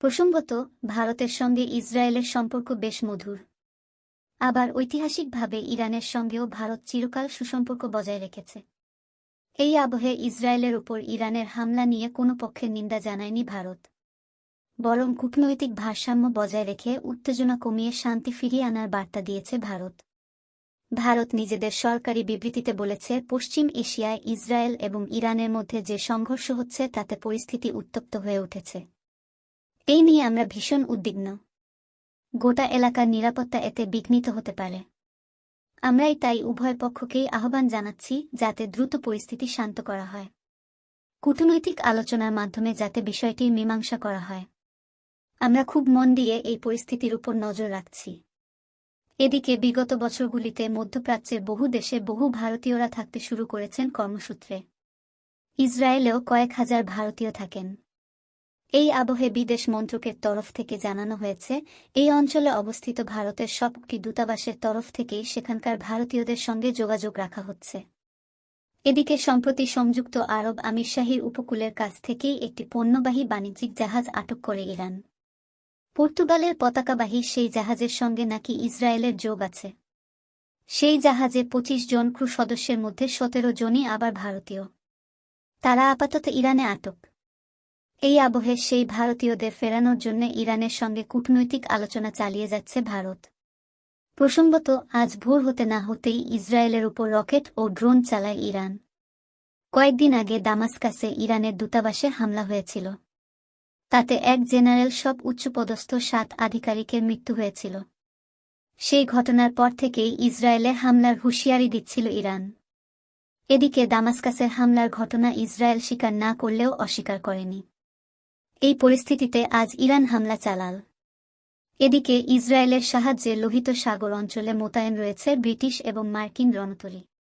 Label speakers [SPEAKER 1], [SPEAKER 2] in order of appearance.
[SPEAKER 1] প্রসঙ্গত, ভারতের সঙ্গে ইসরায়েলের সম্পর্ক বেশ মধুর। আবার ঐতিহাসিকভাবে ইরানের সঙ্গেও ভারত চিরকাল সুসম্পর্ক বজায় রেখেছে। এই আবহে ইসরায়েলের উপর ইরানের হামলা নিয়ে কোনো পক্ষের নিন্দা জানায়নি ভারত। বরং কূটনৈতিক ভারসাম্য বজায় রেখে উত্তেজনা কমিয়ে শান্তি ফিরিয়ে আনার বার্তা দিয়েছে ভারত। ভারত নিজেদের সরকারি বিবৃতিতে বলেছে, পশ্চিম এশিয়ায় ইসরায়েল এবং ইরানের মধ্যে যে সংঘর্ষ হচ্ছে তাতে পরিস্থিতি উত্তপ্ত হয়ে উঠেছে। এই নিয়ে আমরা ভীষণ উদ্বিগ্ন। গোটা এলাকার নিরাপত্তা এতে বিঘ্নিত হতে পারে। আমরাই তাই উভয় পক্ষকেই আহ্বান জানাচ্ছি যাতে দ্রুত পরিস্থিতি শান্ত করা হয়। কূটনৈতিক আলোচনার মাধ্যমে যাতে বিষয়টির মীমাংসা করা হয়। আমরা খুব মন দিয়ে এই পরিস্থিতির উপর নজর রাখছি। এদিকে বিগত বছরগুলিতে মধ্যপ্রাচ্যের বহু দেশে বহু ভারতীয়রা থাকতে শুরু করেছেন কর্মসূত্রে। ইসরায়েলেও কয়েক হাজার ভারতীয় থাকেন। এই আবহে বিদেশ মন্ত্রকের তরফ থেকে জানানো হয়েছে, এই অঞ্চলে অবস্থিত ভারতের সবকটি দূতাবাসের তরফ থেকেই সেখানকার ভারতীয়দের সঙ্গে যোগাযোগ রাখা হচ্ছে। এদিকে সম্প্রতি সংযুক্ত আরব আমিরশাহীর উপকূলের কাছ থেকেই একটি পণ্যবাহী বাণিজ্যিক জাহাজ আটক করে ইরান। পর্তুগালের পতাকাবাহী সেই জাহাজের সঙ্গে নাকি ইসরায়েলের যোগ আছে। সেই জাহাজে ২৫ জন ক্রু সদস্যের মধ্যে সতেরো জনই আবার ভারতীয়। তারা আপাতত ইরানে আটক। এই আবহে সেই ভারতীয়দের ফেরানোর জন্য ইরানের সঙ্গে কূটনৈতিক আলোচনা চালিয়ে যাচ্ছে ভারত। প্রসঙ্গত, আজ ভোর হতে না হতেই ইসরায়েলের উপর রকেট ও ড্রোন চালায় ইরান। কয়েকদিন আগে দামাস্কাসে ইরানের দূতাবাসে হামলা হয়েছিল। তাতে এক জেনারেল সব উচ্চপদস্থ সাত আধিকারিকের মৃত্যু হয়েছিল। সেই ঘটনার পর থেকেই ইসরায়েলে হামলার হুঁশিয়ারি দিচ্ছিল ইরান। এদিকে দামাস্কাসের হামলার ঘটনা ইসরায়েল স্বীকার না করলেও অস্বীকার করেনি। এই পরিস্থিতিতে আজ ইরান হামলা চালাল। এদিকে ইসরায়েলের সাহায্যে লোহিত সাগর অঞ্চলে মোতায়েন রয়েছে ব্রিটিশ এবং মার্কিন রণতরী।